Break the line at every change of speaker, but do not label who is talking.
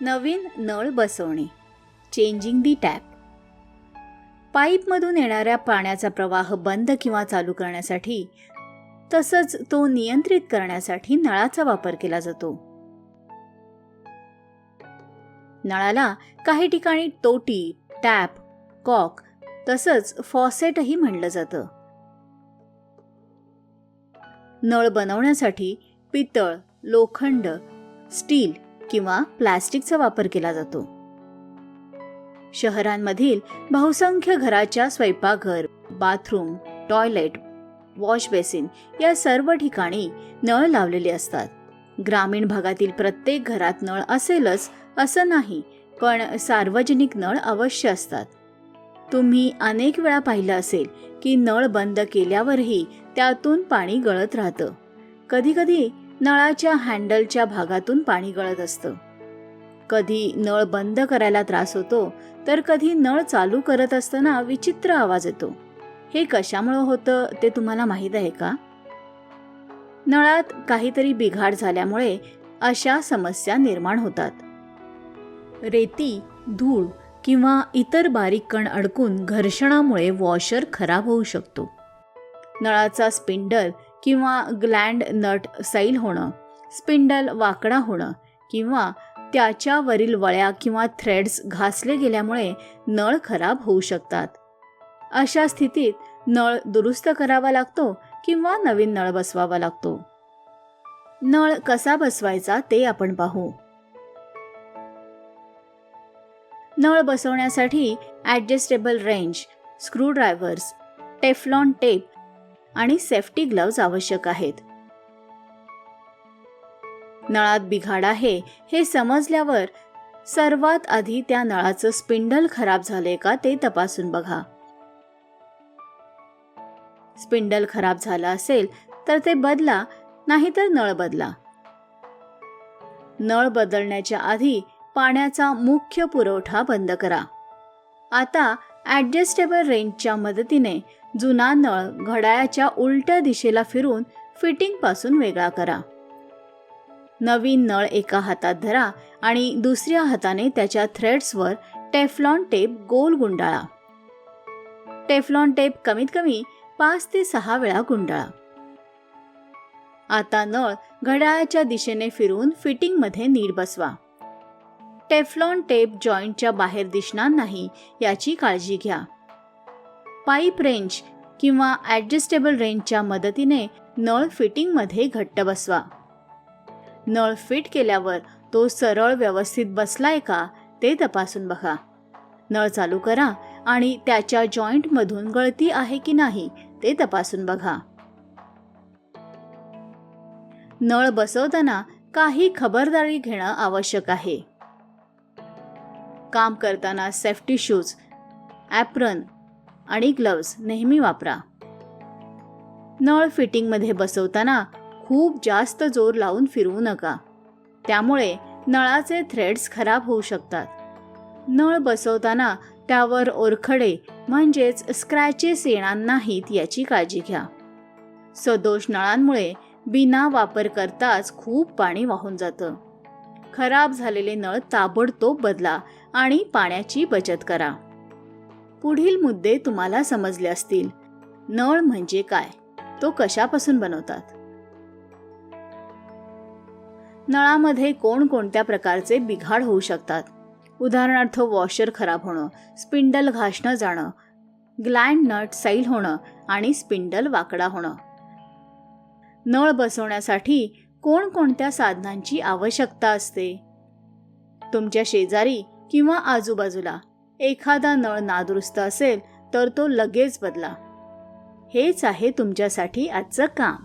नवीन नळ बसवणे. चेंजिंग दी टॅप पाईपमधून येणाऱ्या पाण्याचा प्रवाह बंद किंवा चालू करण्यासाठी तसंच तो नियंत्रित करण्यासाठी नळाचा वापर केला जातो. नळाला काही ठिकाणी तोटी टॅप कॉक तसंच फॉसेटही म्हणलं जातं. नळ बनवण्यासाठी पितळ लोखंड स्टील किंवा प्लास्टिकचा वापर केला जातो. शहरांमधील बहुसंख्य घराच्या स्वयंपाकघर बाथरूम टॉयलेट वॉश बेसिन या सर्व ठिकाणी नळ लावलेले असतात. ग्रामीण भागातील प्रत्येक घरात नळ असेलच असं नाही पण सार्वजनिक नळ अवश्य असतात. तुम्ही अनेक वेळा पाहिलं असेल की नळ बंद केल्यावरही त्यातून पाणी गळत राहतं. कधीकधी नळाच्या हँडलच्या भागातून पाणी गळत असतं. कधी नळ बंद करायला त्रास होतो तर कधी नळ चालू करत असताना विचित्र आवाज येतो. हे कशामुळं होतं ते तुम्हाला माहीत आहे का? नळात काहीतरी बिघाड झाल्यामुळे अशा समस्या निर्माण होतात. रेती धूळ किंवा इतर बारीक कण अडकून घर्षणामुळे वॉशर खराब होऊ शकतो. नळाचा स्पिंडल किंवा ग्लँड नट सैल होणं स्पिंडल वाकडा होणं किंवा त्याच्यावरील वळ्या किंवा थ्रेड्स घासले गेल्यामुळे नळ खराब होऊ शकतात. अशा स्थितीत नळ दुरुस्त करावा लागतो किंवा नवीन नळ बसवावा लागतो. नळ कसा बसवायचा ते आपण पाहू. नळ बसवण्यासाठी adjustable range screwdrivers Teflon tape आणि सेफ्टी ग्लव्ज आवश्यक आहेत. नळात बिघाड आहे हे समजल्यावर सर्वात आधी त्या नळाचं स्पिंडल खराब झाले का ते तपासून बघा. स्पिंडल खराब झाला असेल तर ते बदला नाहीतर नळ बदला. नळ बदलण्याच्या आधी पाण्याचा मुख्य पुरवठा बंद करा. आता ॲडजस्टेबल रेंजच्या मदतीने जुना नळ घड्याळाच्या उलट्या दिशेला फिरून फिटिंगपासून वेगळा करा. नवीन नळ एका हातात धरा आणि दुसऱ्या हाताने त्याच्या थ्रेड्सवर टेफ्लॉन टेप गोल गुंडाळा. टेफ्लॉन टेप कमीत कमी पाच ते सहा वेळा गुंडाळा. आता नळ घड्याळाच्या दिशेने फिरून फिटिंगमध्ये नीट बसवा. टेफ्लॉन टेप जॉईंटच्या बाहेर दिसणार नाही याची काळजी घ्या. पाईप रेंज किंवा ॲडजस्टेबल रेंजच्या मदतीने नळ फिटिंगमध्ये घट्ट बसवा. नळ फिट केल्यावर तो सरळ व्यवस्थित बसलाय का ते तपासून बघा. नळ चालू करा आणि त्याच्या जॉईंटमधून गळती आहे की नाही ते तपासून बघा. नळ बसवताना काही खबरदारी घेणं आवश्यक आहे. काम करताना सेफ्टी शूज ॲप्रन आणि ग्लव्ज नेहमी वापरा. नळ फिटिंगमध्ये बसवताना खूप जास्त जोर लावून फिरवू नका. त्यामुळे नळाचे थ्रेड्स खराब होऊ शकतात. नळ बसवताना त्यावर ओरखडे म्हणजेच स्क्रॅचेस येणार नाहीत याची काळजी घ्या. सदोष नळांमुळे बिना वापर करताच खूप पाणी वाहून जातं. खराब झालेले नळ ताबडतोब बदला आणि पाण्याची बचत करा. पुढील मुद्दे तुम्हाला समजले असतील. नळ म्हणजे काय? तो कशापासून बनवतात? नळामध्ये कोणकोणत्या प्रकारचे बिघाड होऊ शकतात? उदाहरणार्थ वॉशर खराब होणं स्पिंडल घासणं जाणं ग्लँड नट सैल होणं आणि स्पिंडल वाकडा होणं. नळ बसवण्यासाठी कोणकोणत्या साधनांची आवश्यकता असते? तुमच्या शेजारी किंवा आजूबाजूला एखादा नळ नादुरुस्त असेल तर तो लगेच बदला. हेच आहे तुमच्यासाठी आजचं काम.